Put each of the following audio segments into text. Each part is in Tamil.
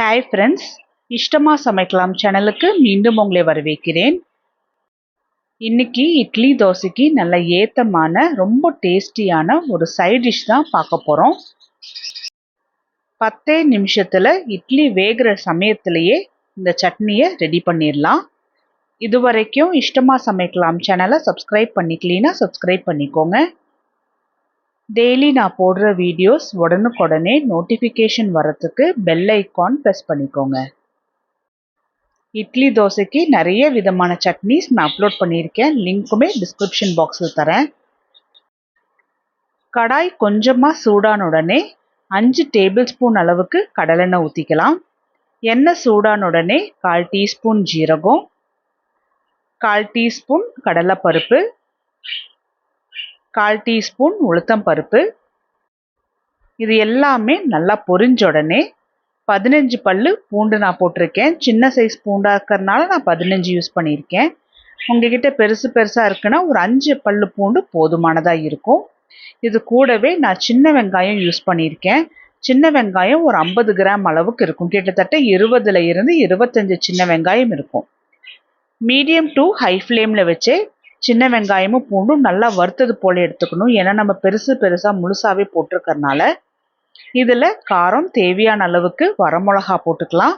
ஹாய் ஃப்ரெண்ட்ஸ் இஷ்டமாக சமைக்கலாம் சேனலுக்கு மீண்டும் உங்களை வரவேற்கிறேன். இன்னைக்கு இட்லி தோசைக்கு நல்ல ஏத்தமான ரொம்ப டேஸ்டியான ஒரு சைட் டிஷ் தான் பார்க்க போகிறோம் பத்தே நிமிஷத்தில் இட்லி வேகிற சமயத்திலேயே இந்த சட்னியை ரெடி பண்ணிடலாம். இது வரைக்கும் இஷ்டமாக சமைக்கலாம் சேனலை சப்ஸ்கிரைப் பண்ணிக்கலீன்னா சப்ஸ்கிரைப் பண்ணிக்கோங்க. டெய்லி நான் போடுற வீடியோஸ் உடனுக்குடனே நோட்டிஃபிகேஷன் வரத்துக்கு பெல் ஐக்கான் ப்ரெஸ் பண்ணிக்கோங்க. இட்லி தோசைக்கு நிறைய விதமான சட்னிஸ் நான் அப்லோட் பண்ணியிருக்கேன். லிங்க்குமே டிஸ்கிரிப்ஷன் பாக்ஸில் தரேன். கடாய் கொஞ்சமாக சூடான உடனே அஞ்சு டேபிள் ஸ்பூன் அளவுக்கு கடலெண்ணெய் ஊற்றிக்கலாம் எண்ணெய் சூடான உடனே கால் டீஸ்பூன் ஜீரகம் கால் டீஸ்பூன் கடலைப்பருப்பு கால் டீஸ்பூன் உளுத்தம் பருப்பு. இது எல்லாமே நல்லா பொரிஞ்ச உடனே பதினஞ்சு பல்லு பூண்டு நான் போட்டிருக்கேன். சின்ன சைஸ் பூண்டாக இருக்கிறதுனால நான் பதினஞ்சு யூஸ் பண்ணியிருக்கேன். உங்ககிட்ட பெருசு பெருசாக இருக்குன்னா ஒரு அஞ்சு பல்லு பூண்டு போதுமானதாக இருக்கும். இது கூடவே நான் சின்ன வெங்காயம் யூஸ் பண்ணியிருக்கேன். சின்ன வெங்காயம் ஒரு ஐம்பது கிராம் அளவுக்கு இருக்கும். கிட்டத்தட்ட இருபதுல இருந்து இருபத்தஞ்சு சின்ன வெங்காயம் இருக்கும். மீடியம் டு ஹை ஃப்ளேமில் வச்சு சின்ன வெங்காயமும் பூண்டும் நல்லா வறுத்தது போல் எடுத்துக்கணும். ஏன்னா நம்ம பெருசு பெருசாக முழுசாகவே போட்டிருக்கறனால இதில் காரம் தேவையான அளவுக்கு வரமிளகா போட்டுக்கலாம்.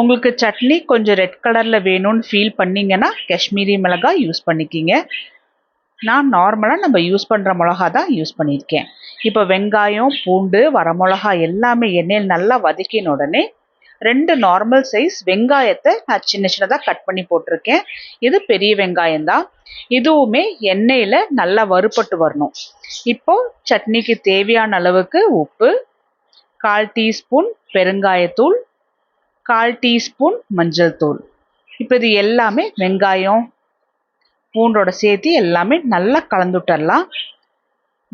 உங்களுக்கு சட்னி கொஞ்சம் ரெட் கலரில் வேணும்னு ஃபீல் பண்ணிங்கன்னா காஷ்மீரி மிளகாய் யூஸ் பண்ணிக்கிங்க. நான் நார்மலாக நம்ம யூஸ் பண்ணுற மிளகா தான் யூஸ் பண்ணியிருக்கேன். இப்போ வெங்காயம் பூண்டு வரமிளகா எல்லாமே எண்ணெயில் நல்லா வதக்கின உடனே ரெண்டு நார்மல் சைஸ் வெங்காயத்தை நான் சின்ன சின்னதாக கட் பண்ணி போட்டிருக்கேன். இது பெரிய வெங்காயம் தான். இதுவுமே எண்ணெயில் நல்லா வறுபட்டு வரணும். இப்போ சட்னிக்கு தேவையான அளவுக்கு உப்பு கால் டீஸ்பூன் பெருங்காயத்தூள் கால் டீஸ்பூன் மஞ்சள் தூள். இப்போ இது எல்லாமே வெங்காயம் பூண்டோட சேர்த்து எல்லாமே நல்லா கலந்துட்டரலாம்.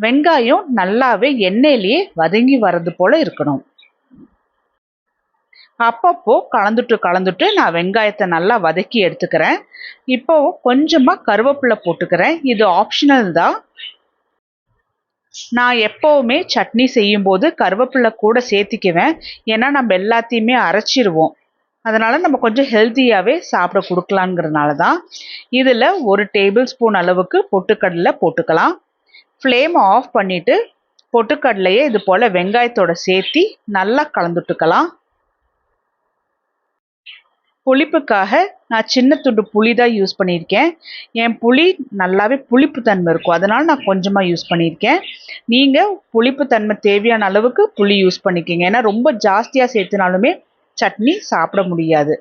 வெங்காயம் நல்லாவே எண்ணெயிலேயே வதங்கி வர்றது போல் இருக்கணும். அப்பப்போ கலந்துட்டு கலந்துட்டு நான் வெங்காயத்தை நல்லா வதக்கி எடுத்துக்கிறேன். இப்போ கொஞ்சமாக கருவேப்பிலை போட்டுக்கிறேன். இது ஆப்ஷனல் தான். நான் எப்போவுமே சட்னி செய்யும்போது கருவேப்பிலை கூட சேர்த்திக்குவேன். ஏன்னா நம்ம எல்லாத்தையுமே அரைச்சிருவோம். அதனால் நம்ம கொஞ்சம் ஹெல்த்தியாகவே சாப்பிட கொடுக்கலாங்கிறதுனால தான். இதில் ஒரு டேபிள் ஸ்பூன் அளவுக்கு பொட்டுக்கடலை போட்டுக்கலாம். ஃப்ளேம் ஆஃப் பண்ணிவிட்டு பொட்டுக்கடலையே இது போல் வெங்காயத்தோட சேர்த்தி நல்லா கலந்துட்டுக்கலாம். புளிப்புக்காக நான் சின்ன துண்டு புளி தான் யூஸ் பண்ணியிருக்கேன். என் புளி நல்லாவே புளிப்பு தன்மை இருக்கும். அதனால் நான் கொஞ்சமாக யூஸ் பண்ணியிருக்கேன். நீங்கள் புளிப்பு தன்மை தேவையான அளவுக்கு புளி யூஸ் பண்ணிக்கிங்க. ஏன்னா ரொம்ப ஜாஸ்தியாக சேர்த்துனாலுமே சட்னி சாப்பிட முடியாது.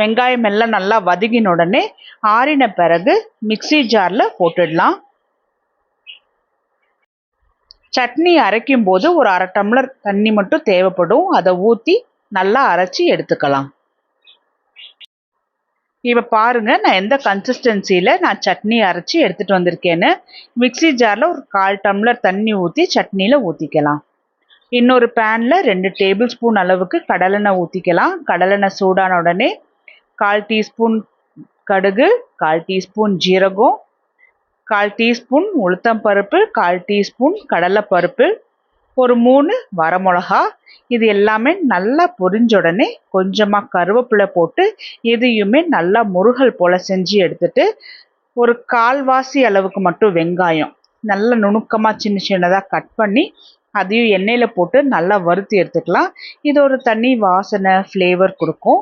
வெங்காயம் எல்லாம் நல்லா வதங்கின உடனே ஆறின பிறகு மிக்சி ஜாரில் போட்டுடலாம். சட்னி அரைக்கும் போது ஒரு அரை டம்ளர் தண்ணி மட்டும் தேவைப்படும். அதை ஊற்றி நல்லா அரைச்சி எடுத்துக்கலாம். இப்போ பாருங்கள் நான் எந்த கன்சிஸ்டன்சியில் நான் சட்னி அரைச்சி எடுத்துகிட்டு வந்திருக்கேன்னு. மிக்சி ஜாரில் ஒரு கால் டம்ளர் தண்ணி ஊற்றி சட்னியில் ஊற்றிக்கலாம் இன்னொரு பேனில் ரெண்டு டேபிள் ஸ்பூன் அளவுக்கு கடலெண்ணெய் ஊற்றிக்கலாம் கடலெண்ணெய் சூடான உடனே கால் டீஸ்பூன் கடுகு கால் டீஸ்பூன் ஜீரகம் கால் டீஸ்பூன் உளுத்தம் பருப்பு கால் டீஸ்பூன் கடலைப்பருப்பு ஒரு மூணு வரமிளகா இது எல்லாமே நல்லா பொரிஞ்ச உடனே கொஞ்சமாக கருவேப்பிலை போட்டு இதையுமே நல்லா முருகல் போல் செஞ்சு எடுத்துட்டு ஒரு கால்வாசி அளவுக்கு மட்டும் வெங்காயம் நல்லா நுணுக்கமாக சின்ன சின்னதாக கட் பண்ணி அதையும் எண்ணெயில் போட்டு நல்லா வறுத்து எடுத்துக்கலாம். இது ஒரு தனி வாசனை ஃப்ளேவர் கொடுக்கும்.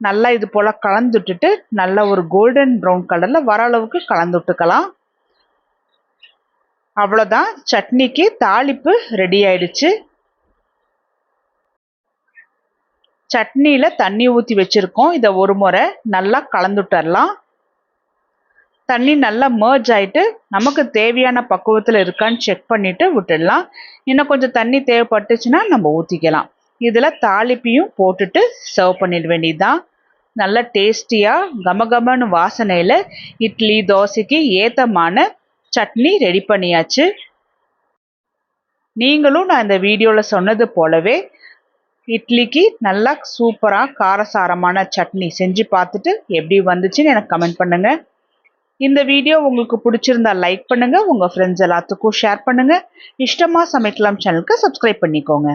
நல்லா இது போல் கலந்துட்டுட்டு நல்லா ஒரு கோல்டன் ப்ரௌன் கலரில் வர அளவுக்கு கலந்துட்டுக்கலாம் அவ்வளோதான் சட்னிக்கு தாளிப்பு ரெடி ஆயிடுச்சு. சட்னியில் தண்ணி ஊற்றி வச்சுருக்கோம். இதை ஒரு முறை நல்லா கலந்துட்டரலாம் தண்ணி நல்லா மேர்ஜ் ஆகிட்டு நமக்கு தேவையான பக்குவத்தில் இருக்கான்னு செக் பண்ணிவிட்டு விட்டுடலாம். இன்னும் கொஞ்சம் தண்ணி தேவைப்பட்டுச்சுன்னா நம்ம ஊற்றிக்கலாம் இதில் தாளிப்பையும் போட்டுட்டு சர்வ் பண்ணிட வேண்டியதுதான். நல்ல டேஸ்டியாக கமகமன்னு வாசனையில் இட்லி தோசைக்கு ஏத்தமான சட்னி ரெடி பண்ணியாச்சு. நீங்களும் நான் இந்த வீடியோவில் சொன்னது போலவே இட்லிக்கு நல்லா சூப்பராக காரசாரமான சட்னி செஞ்சு பார்த்துட்டு எப்படி வந்துச்சுன்னு எனக்கு கமெண்ட் பண்ணுங்கள் இந்த வீடியோ உங்களுக்கு பிடிச்சிருந்தா லைக் பண்ணுங்கள் உங்கள் ஃப்ரெண்ட்ஸ் எல்லாத்துக்கும் ஷேர் பண்ணுங்கள் இஷ்டமாக சமைக்கலாம் சேனலுக்கு சப்ஸ்கிரைப் பண்ணிக்கோங்க.